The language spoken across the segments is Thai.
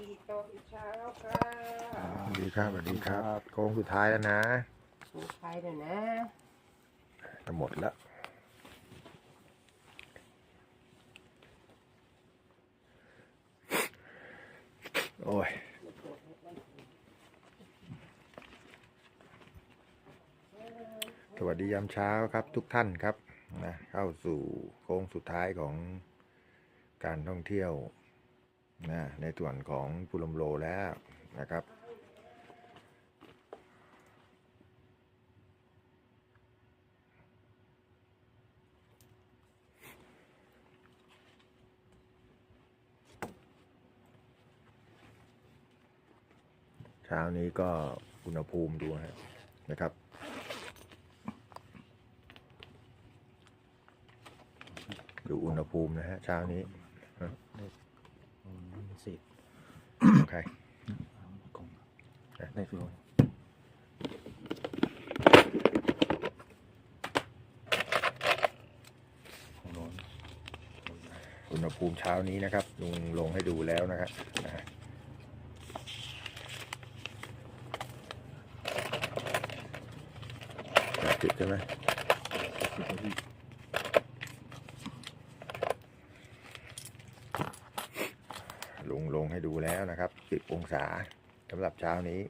ดีตอนเช้าค่ะสวัสดีครับสวัสดีครับโค้งสุดท้ายแล้วนะสุดท้ายแล้วนะจะหมดแล้วโอ้ยสวัสดียามเช้าครับทุกท่านครับนะเข้าสู่โค้งสุดท้ายของการท่องเที่ยว นะในส่วนของปุลมโลแล้วนะครับ เช้านี้ก็อุณหภูมิดูฮะนะครับดูอุณหภูมินะฮะเช้านี้ สิบโอเคกงได้ได้ฟิวของโน้นอุณหภูมิเช้านี้นะครับลุงลงให้ดูแล้วนะครับนะฮะแปดสิบใช่ไหม สิบกว่าที่ ลุงลง ให้ดูแล้วนะครับสิบองศาสำหรับเช้านี้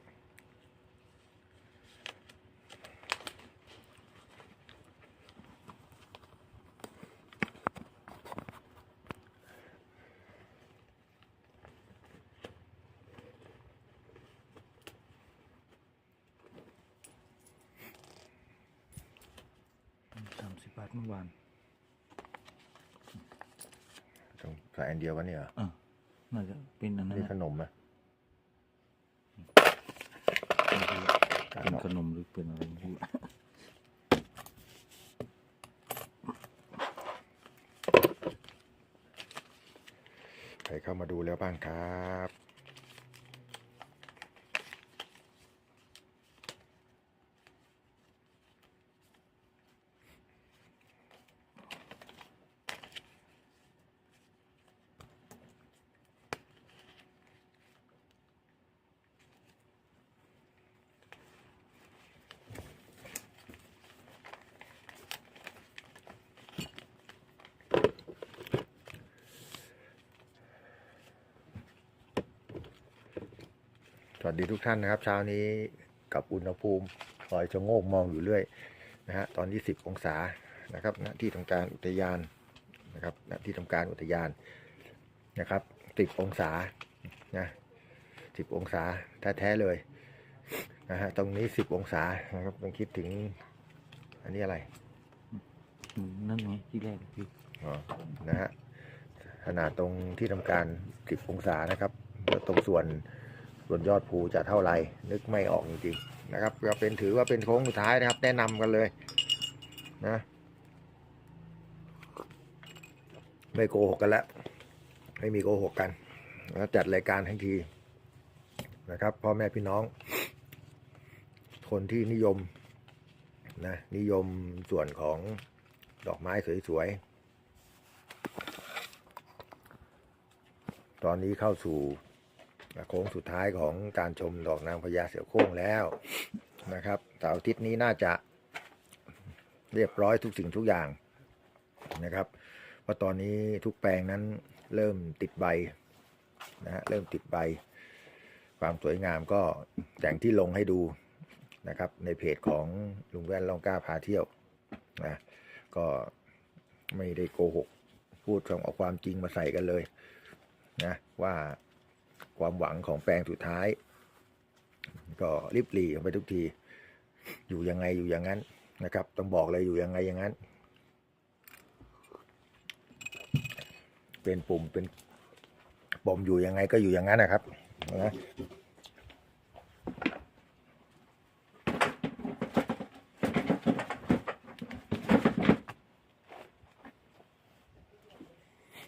สามสิบบาทเมื่อวานต้องใส่อันเดียวกันเนี่ยเหรอ อะ น่าจะเป็นอันนั้นนี่นะขนมอะเป็นขนมหรือเป็นอะไรไม่รู้ใครเข้ามาดูแล้วบ้างครับ วัสดีทุกท่านนะครับ เช้านี้กับอุณหภูมิคอยชะโงกมองอยู่เรื่อยนะฮะตอนนี้ 10 องศานะครับณที่ทำการอุทยานนะครับณที่ทำการอุทยานนะครับ 10 องศานะ10 องศาแท้ๆเลยนะฮะตรงนี้ 10 องศานะครับต้องคิดถึง อันนี้อะไรอืมนั่นไงที่แรกพี่อ๋อนะฮะขนาดตรงที่ทำการ 10 องศานะครับแล้วตรงส่วน ส่วนยอดภูจะเท่าไหร่นึกไม่ออกจริงๆนะครับก็เป็นถือว่าเป็นโค้งสุดท้ายนะครับ แนะนำกันเลยนะไม่โกหกกันแล้วไม่มีโกหกกันแล้วจัดรายการทั้งทีนะครับพ่อแม่พี่น้อง คนที่นิยมนะนิยมส่วนของดอกไม้สวยๆ ตอนนี้เข้าสู่ โค้งสุดท้ายของการชมดอกนางพญาเสือโคร่งแล้วนะครับเสาร์อาทิตย์นี้น่าจะเรียบร้อยทุกสิ่งทุกอย่างนะครับเพราะตอนนี้ทุกแปลงนั้นเริ่มติดใบนะฮะเริ่มติดใบ ความสวยงามก็อย่างที่ลงให้ดูนะครับ ในเพจของลุงแว่นลองกล้าพาเที่ยวนะก็ไม่ได้โกหก พูดเอาความจริงมาใส่กันเลยนะว่า ความหวังของแปลงสุดท้าย ก็ริบหรี่ไปทุกที อยู่ยังไงอยู่อย่างนั้นนะครับ ต้องบอกเลยอยู่ยังไงอย่างนั้น เป็นปุ่มเป็นปมอยู่ยังไงก็อยู่อย่างนั้นนะครับนะ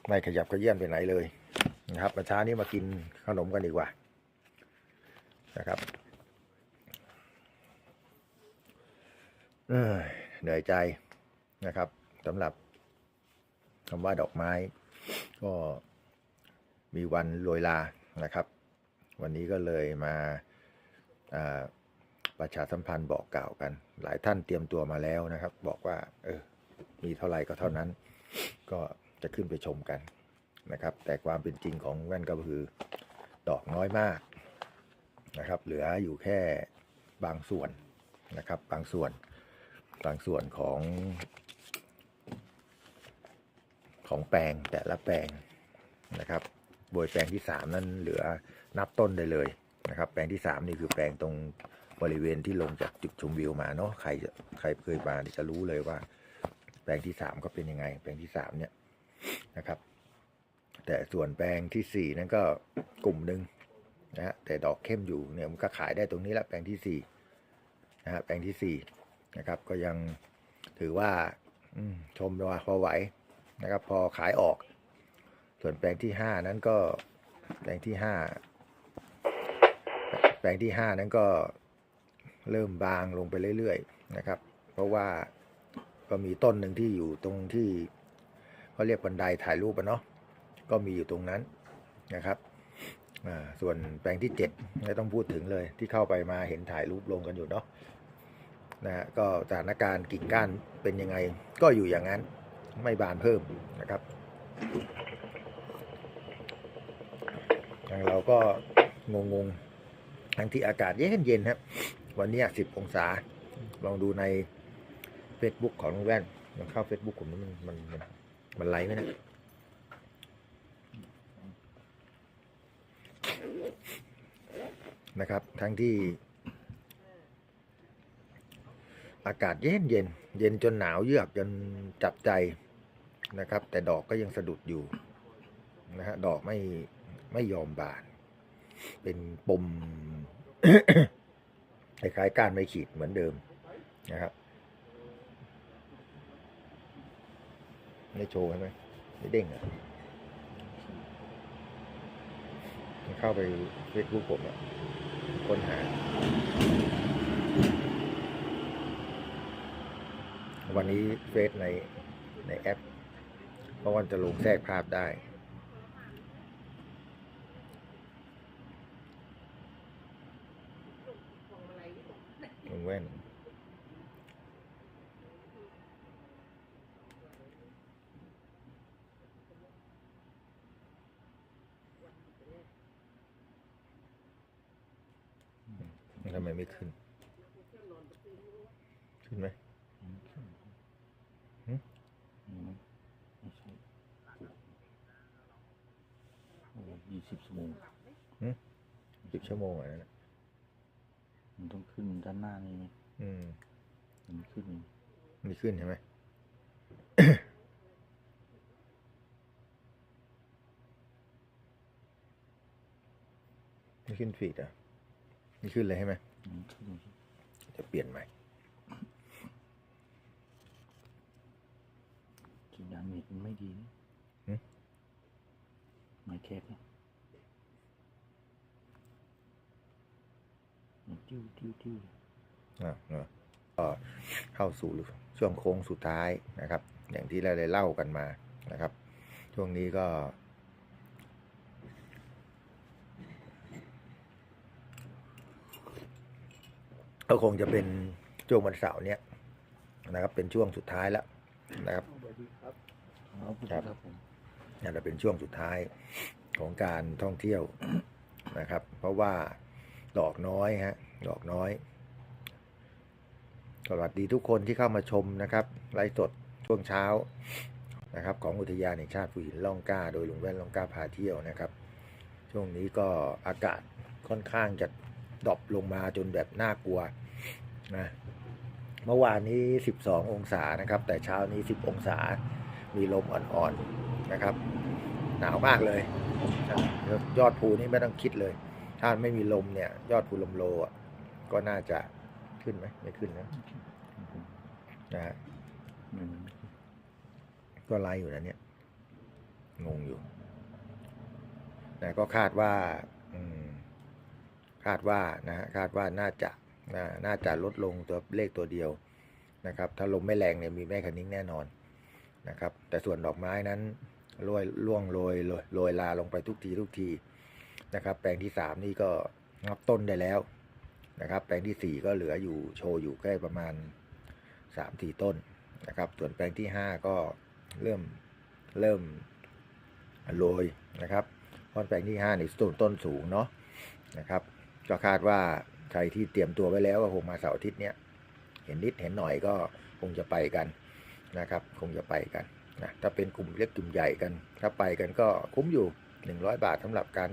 ไม่ขยับขยื่นไปไหนเลย นะครับมาเช้านี้มากินขนมกันดีกว่านะครับเหนื่อยใจนะครับสำหรับคำว่าดอกไม้ ก็มีวันโรยลานะครับ วันนี้ก็เลยมาอ่าประชาสัมพันธ์บอกกล่าวกัน หลายท่านเตรียมตัวมาแล้วนะครับ บอกว่า เออ มีเท่าไหร่ก็เท่านั้น ก็จะขึ้นไปชมกัน นะครับ แต่ความเป็นจริงของแว่นก็คือดอกน้อยมากนะครับ เหลืออยู่แค่บางส่วนนะครับ บางส่วน บางส่วนของ ของแปลงแต่ละแปลงนะครับโดยแปลงที่ 3 นั้นเหลือนับต้นได้เลยนะครับ แปลงที่ 3 นี่คือแปลงตรงบริเวณที่ลงจากจุดชมวิวมาเนาะใครใครเคยมาจะรู้เลยว่า แปลงที่ 3 ก็เป็นยังไง แปลงที่ 3 เนี่ยนะครับ แต่ส่วนแปลงทีสี่ 4 นั้นก็กลุ่มหนึ่งนะฮะแต่ดอกเข้มอยู่เนี่ยมันก็ขายได้ตรงนี้ละแปลงที่4นะฮะแปลงที่4นะครับก็ยังถือว่าชมว่าพอไหวนะครับ พอขายออก ส่วนแปลงที่ 5 นั้นก็แปลงที่ 5 แปลงที่ 5 นั้นก็เริ่มบางลงไปเรื่อยๆนะครับ เพราะว่าก็มีต้นหนึ่งที่อยู่ตรงที่เขาเรียกบันไดถ่ายรูปอะเนาะ ก็มีอยู่ตรงนั้นนะครับส่วนแปลงที่7ไม่ต้องพูดถึงเลยที่เข้าไปมาเห็นถ่ายรูปลงกันอยู่เนาะนะฮะก็สถานการณ์กิ่งก้านเป็นยังไง ก็อยู่อย่างนั้นไม่บานเพิ่มนะครับทางเราก็งงงๆทั้งที่อากาศเย็นเย็นครับ วันนี้สิบองศา ลองดูใน Facebook ของลุงแว่นมันเข้า Facebook ผมนี่มันมันมันไลฟ์ไหมนะ นะครับ ทั้งที่ อากาศเย็นเย็นเย็นจนหนาวเยือกจนจับใจนะครับ แต่ดอกก็ยังสะดุดอยู่นะฮะดอกไม่ไม่ยอมบาน เป็นปมคล้ายๆก้านไม่ขีดเหมือนเดิมนะครับไม่โชว์ใช่ไหมไม่เด้งอะมัน เข้าไปเฟซบุ๊กผมอะค้นหา วันนี้เฟซในในแอป เพราะว่าจะลงแทรกภาพได้ลงแว่นทำไมไม่ขึ้น ขึ้นไหมหึอืมไม่ใช่โอ้ยี่สิบชั่วโมงสิบชั่วโมงอะนั่นน่ะมันต้องขึ้นด้านหน้านี่ไหมอืมมันขึ้นนี่มีขึ้นใช่ไหม ไม่ขึ้นฟีดอะมีขึ้นเลยใช่ไหมมันขึ้นนี่ จะเปลี่ยนใหม่สัญญาณเน็ตมันไม่ดีนะหึไม่แคบนะมันติ้วติ้วติ้วอะเนอะก็เข้าสู่ช่วงโค้งสุดท้ายนะครับ อย่างที่เราได้เล่ากันมานะครับ ช่วงนี้ก็ ก็คงจะเป็นช่วงวันเสาร์เนี้ยนะครับ เป็นช่วงสุดท้ายแล้วนะครับครับครับครับผมน่จะเป็นช่วงสุดท้ายของการท่องเที่ยวนะครับ เพราะว่าดอกน้อยฮะดอกน้อย สวัสดีทุกคนที่เข้ามาชมนะครับไลฟ์สดช่วงเช้านะครับ ของอุทยานแห่งชาติภูหินล่องกล้า โดยลุงแว่นล่องกล้าพาเที่ยวนะครับ ช่วงนี้ก็อากาศค่อนข้างจะ ดรอปลงมาจนแบบน่ากลัวนะเมื่อวานนี้ 12 องศานะครับ แต่เช้านี้ 10 องศา มีลมอ่อนๆนะครับ หนาวมากเลย ยอดภูนี่ไม่ต้องคิดเลย ถ้าไม่มีลมเนี่ย ยอดภูลมโลก็น่าจะขึ้นไหมไม่ขึ้นนะนะฮะก็ไล่อยู่นะเนี่ยงงอยู่นะก็คาดว่า อืม คาดว่านะฮะคาดว่าน่าจะน่าน่าจะลดลงตัวเลขตัวเดียวนะครับ ถ้าลมไม่แรงเนี่ยมีแม่คันนิ้งแน่นอนนะครับ แต่ส่วนดอกไม้นั้นลอยล่วงโรยโรยโรยลาลงไปทุกทีทุกทีนะครับ แปลงที่สามนี่ก็งับต้นได้แล้วนะครับ แปลงที่สี่ก็เหลืออยู่โชว์อยู่แค่ประมาณสามสี่ต้นนะครับ ส่วนแปลงที่ห้าก็เริ่มเริ่มโรยนะครับเพราะแปลงที่ห้านี่ต้นต้นสูงเนาะนะครับ ก็คาดว่าใครที่เตรียมตัวไว้แล้วก็คงมาเสาร์อาทิตย์เนี้ยเห็นนิดเห็นหน่อยก็คงจะไปกันนะครับ คงจะไปกันนะถ้าเป็นกลุ่มเล็กกลุ่มใหญ่กัน ถ้าไปกันก็คุ้มอยู่ 100 บาทสำหรับการ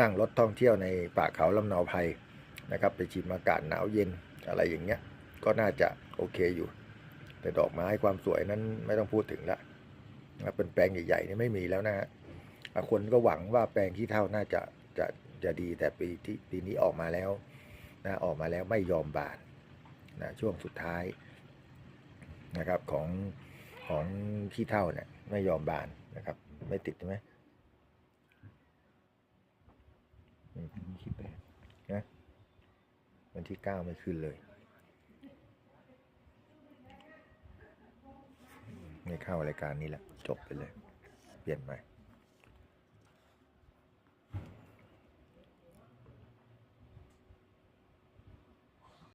นั่งรถท่องเที่ยวในป่าเขาลำเนาภัยนะครับ ไปชิมอากาศหนาวเย็นอะไรอย่างเงี้ยก็น่าจะโอเคอยู่ แต่ดอกไม้ความสวยนั้นไม่ต้องพูดถึงละนะเป็นแปลงใหญ่ๆนี่ไม่มีแล้วนะฮะอะคนก็หวังว่าแปลงที่เท่าน่าจะจะ จะดีแต่ปีที่ปีนี้ออกมาแล้วนะออกมาแล้วไม่ยอมบานนะช่วงสุดท้ายนะครับของของขี้เท่าเนี่ยไม่ยอมบานนะครับ ไม่ติดใช่ไหมที่แปดวันที่เก้าไม่ขึ้นเลยไม่เข้ารายการนี้แหละจบไปเลย เปลี่ยนใหม่